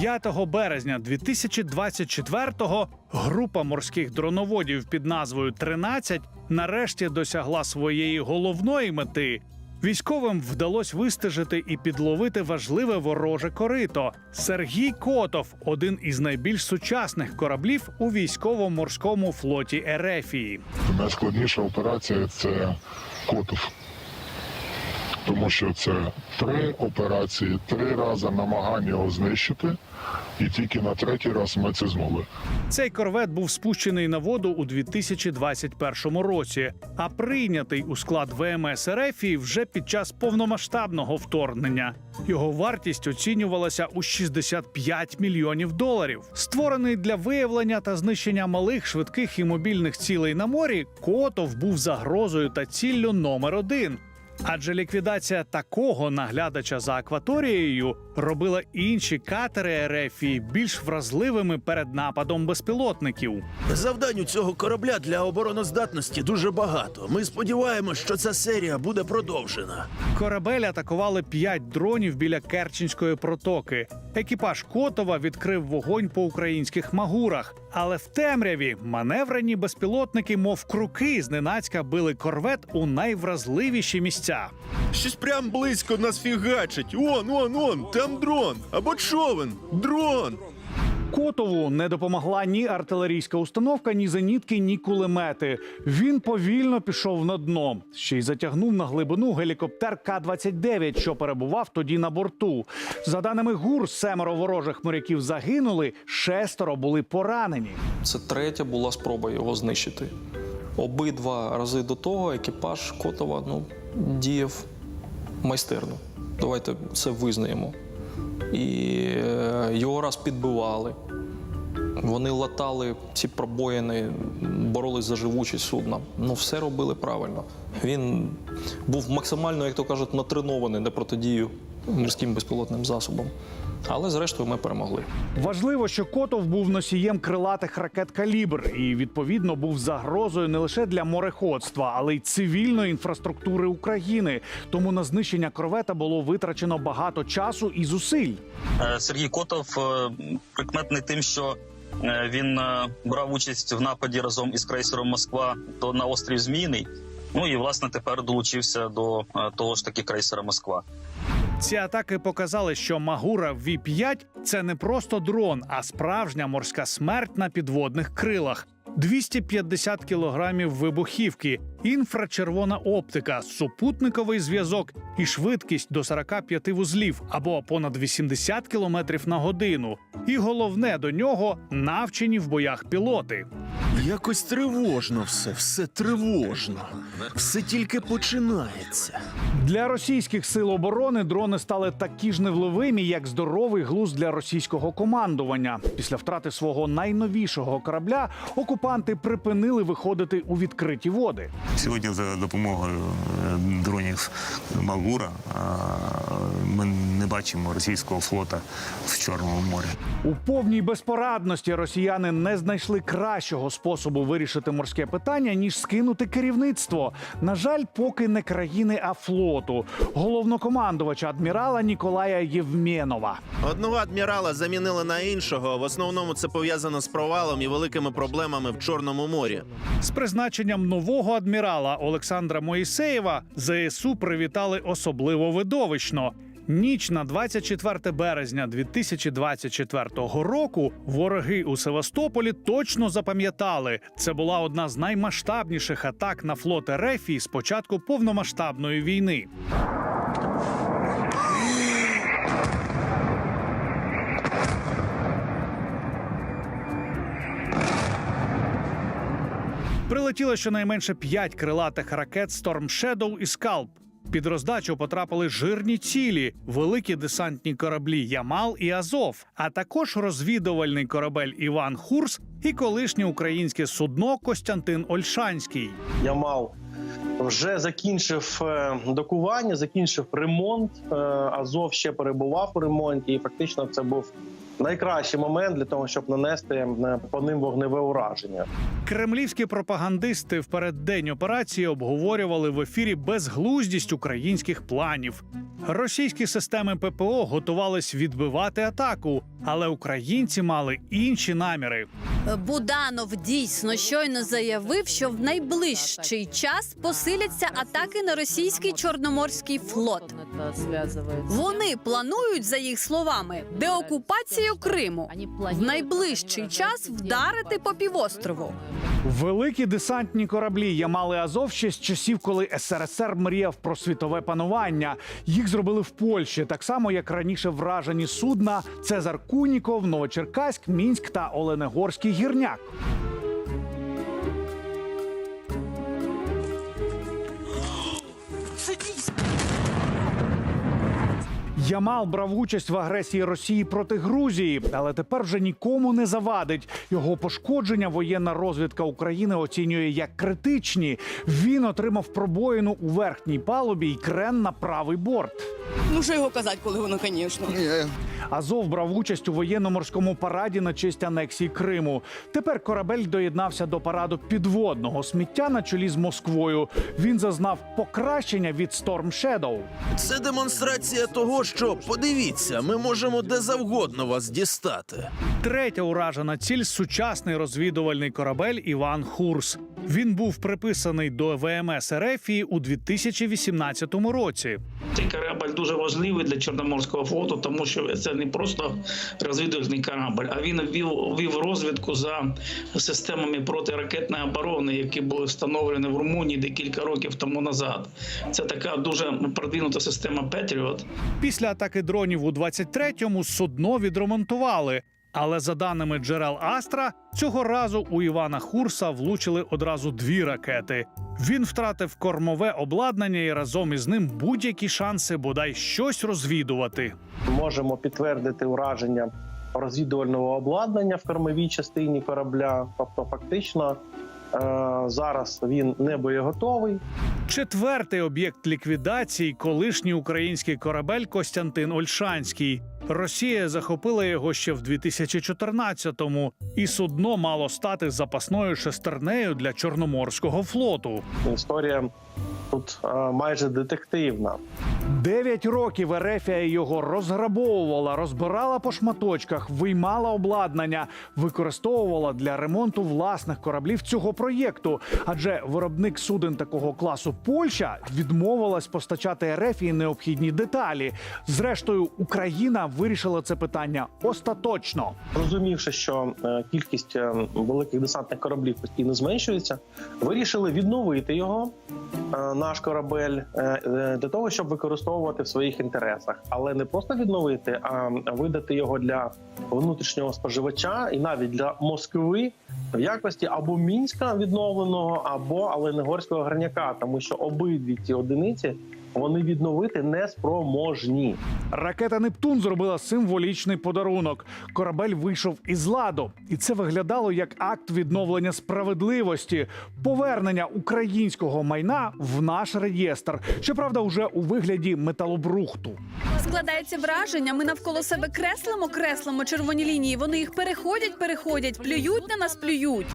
5 березня 2024-го група морських дроноводів під назвою 13 нарешті досягла своєї головної мети. Військовим вдалося вистежити і підловити важливе вороже корито. Сергій Котов один із найбільш сучасних кораблів у військово-морському флоті Ерефії. Найскладніша операція це Котов. Тому що це три операції, три рази намагання його знищити, і тільки на третій раз ми це змогли. Цей корвет був спущений на воду у 2021 році, а прийнятий у склад ВМС Ерефії вже під час повномасштабного вторгнення. Його вартість оцінювалася у 65 мільйонів доларів. Створений для виявлення та знищення малих, швидких і мобільних цілей на морі, Котов був загрозою та ціллю номер один. Адже ліквідація такого наглядача за акваторією робила інші катери РФ більш вразливими перед нападом безпілотників. Завдань у цього корабля для обороноздатності дуже багато. Ми сподіваємось, що ця серія буде продовжена. Корабель атакували п'ять дронів біля Керченської протоки. Екіпаж Котова відкрив вогонь по українських магурах. Але в темряві маневрені безпілотники, мов круки, зненацька били корвет у найвразливіші місця. Щось прям близько нас фігачить. Он, он, он, там дрон. Або човен. Дрон. Котову не допомогла ні артилерійська установка, ні зенітки, ні кулемети. Він повільно пішов на дно. Ще й затягнув на глибину гелікоптер К-29, що перебував тоді на борту. За даними ГУР, семеро ворожих моряків загинули, шестеро були поранені. Це третя була спроба його знищити. Обидва рази до того екіпаж Котова ну, діяв майстерно. Давайте це визнаємо. І е, його раз підбивали. Вони латали ці пробоїни, боролись за живучість судна. Ну, все робили правильно. Він був максимально, як то кажуть, натренований на протидію морським безпілотним засобам. Але зрештою ми перемогли. Важливо, що Котов був носієм крилатих ракет калібр і відповідно був загрозою не лише для мореходства, але й цивільної інфраструктури України. Тому на знищення корвета було витрачено багато часу і зусиль. Е, Сергій Котов е, прикметний тим, що е, він брав участь в нападі разом із крейсером Москва до на острів Зміїний. Ну і власне тепер долучився до е, того ж таки крейсера Москва. Ці атаки показали, що Магура V-5 – це не просто дрон, а справжня морська смерть на підводних крилах. 250 кілограмів вибухівки, інфрачервона оптика, супутниковий зв'язок і швидкість до 45 вузлів або понад 80 кілометрів на годину. І головне до нього навчені в боях пілоти. Якось тривожно все, все тривожно. Все тільки починається. Для російських сил оборони дрони стали такі ж невловимі, як здоровий глузд для російського командування. Після втрати свого найновішого корабля окупанти припинили виходити у відкриті води. Сьогодні за допомогою е, дронів Магура ми не бачимо російського флота в Чорному морі. У повній безпорадності росіяни не знайшли кращого способу вирішити морське питання ніж скинути керівництво. На жаль, поки не країни, а флоту. Головнокомандувача адмірала Ніколая Євменова. Одного адмірала замінили на іншого. В основному це пов'язано з провалом і великими проблемами в Чорному морі. З призначенням нового адмірала Олександра Моїсеєва ЗСУ привітали особливо видовищно. Ніч на 24 березня 2024 року вороги у Севастополі точно запам'ятали. Це була одна з наймасштабніших атак на флот Ерефії з початку повномасштабної війни. Прилетіло щонайменше п'ять крилатих ракет Storm Shadow і Скалп. Під роздачу потрапили жирні цілі, великі десантні кораблі Ямал і Азов, а також розвідувальний корабель Іван Хурс і колишнє українське судно Костянтин Ольшанський. Ямал вже закінчив е, докування, закінчив ремонт. Е, Азов ще перебував у ремонті, і фактично це був найкращий момент для того, щоб нанести е, по ним вогневе ураження. Кремлівські пропагандисти в переддень операції обговорювали в ефірі безглуздість українських планів. Російські системи ППО готувались відбивати атаку, але українці мали інші наміри. Буданов дійсно щойно заявив, що в найближчий час посиляться атаки на російський чорноморський флот. Вони планують, за їх словами, деокупацію Криму. В найближчий час вдарити по півострову. Великі десантні кораблі Ямали Азов ще з часів, коли СРСР мріяв про світове панування. Їх зробили в Польщі, так само як раніше вражені судна Цезар Куніков, Новочеркаськ, Мінськ та Оленегорський гірняк. Ямал брав участь в агресії Росії проти Грузії, але тепер вже нікому не завадить. Його пошкодження воєнна розвідка України оцінює як критичні. Він отримав пробоїну у верхній палубі і крен на правий борт. Ну що його казати, коли воно, звісно. Азов брав участь у воєнно-морському параді на честь анексії Криму. Тепер корабель доєднався до параду підводного сміття на чолі з Москвою. Він зазнав покращення від Storm Shadow. Це демонстрація того, що подивіться, ми можемо де завгодно вас дістати. Третя уражена ціль сучасний розвідувальний корабель Іван Хурс. Він був приписаний до ВМС Ерефії у 2018 році. Цей корабль дуже важливий для Чорноморського флоту, тому що це не просто розвідувальний корабль, а він вів, вів розвідку за системами протиракетної оборони, які були встановлені в Румунії декілька років тому назад. Це така дуже продвинута система Петріот. Після атаки дронів у 23-му судно відремонтували. Але за даними джерел Астра, цього разу у Івана Хурса влучили одразу дві ракети. Він втратив кормове обладнання і разом із ним будь-які шанси бодай щось розвідувати. Можемо підтвердити ураження розвідувального обладнання в кормовій частині корабля. Тобто, фактично, зараз він не боєготовий. Четвертий об'єкт ліквідації колишній український корабель Костянтин Ольшанський. Росія захопила його ще в 2014-му, і судно мало стати запасною шестернею для Чорноморського флоту. Історія тут е, майже детективна. Дев'ять років Ерефія його розграбовувала, розбирала по шматочках, виймала обладнання, використовувала для ремонту власних кораблів цього проєкту. Адже виробник суден такого класу Польща відмовилась постачати Ерефії необхідні деталі. Зрештою, Україна вирішила це питання остаточно. Розумівши, що е, кількість е, великих десантних кораблів постійно зменшується, вирішили відновити його, е, наш корабель, для того, щоб використовувати в своїх інтересах, але не просто відновити, а видати його для внутрішнього споживача і навіть для Москви в якості або мінська відновленого, або але не горського гарняка, тому що обидві ці одиниці вони відновити не спроможні. Ракета Нептун зробила символічний подарунок. Корабель вийшов із ладу, і це виглядало як акт відновлення справедливості, повернення українського майна в наш реєстр. Щоправда, уже у вигляді металобрухту. Складається враження, ми навколо себе креслимо, креслимо червоні лінії. Вони їх переходять, переходять, плюють на нас, плюють.